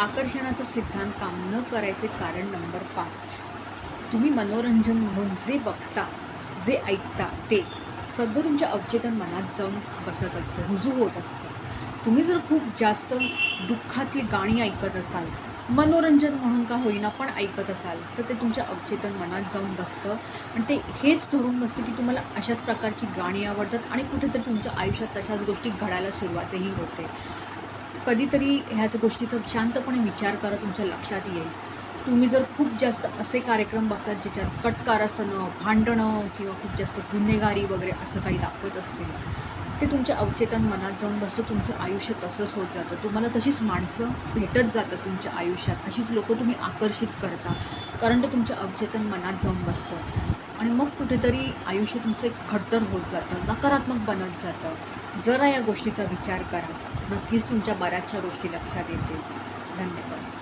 आकर्षणाचा सिद्धांत काम न करायचे कारण नंबर पाच. तुम्ही मनोरंजन म्हणून जे बघता जे ऐकता ते सगळं तुमच्या अवचेतन मनात जाऊन बसत असतं रुजू होत असतं. तुम्ही जर खूप जास्त दुःखातली गाणी ऐकत असाल मनोरंजन म्हणून का होईना पण ऐकत असाल तर ते तुमच्या अवचेतन मनात जाऊन बसतं. आणि ते हेच धरून बसतं की तुम्हाला अशाच प्रकारची गाणी आवडतात आणि कुठेतरी तुमच्या आयुष्यात तशाच गोष्टी घडायला सुरुवातही होते. कधीतरी ह्याच गोष्टीचा शांतपणे विचार करा तुमच्या लक्षात येईल. तुम्ही जर खूप जास्त असे कार्यक्रम बघतात ज्याच्यात कटकार असणं भांडणं किंवा खूप जास्त गुन्हेगारी वगैरे असं काही दाखवत असतील ते तुमच्या अवचेतन मनात जाऊन बसतं तुमचं आयुष्य तसंच होत जातं. तुम्हाला तशीच माणसं भेटत जातं तुमच्या आयुष्यात. अशीच लोकं तुम्ही आकर्षित करता कारण ते तुमच्या अवचेतन मनात जाऊन बसतं. आणि मग कुठेतरी आयुष्य तुमचं खडतर होत जातं नकारात्मक बनत जातं. जरा या गोष्टीचा विचार करा. नक्कीच तुमच्या बऱ्याचशा गोष्टी लक्षात येतील. धन्यवाद.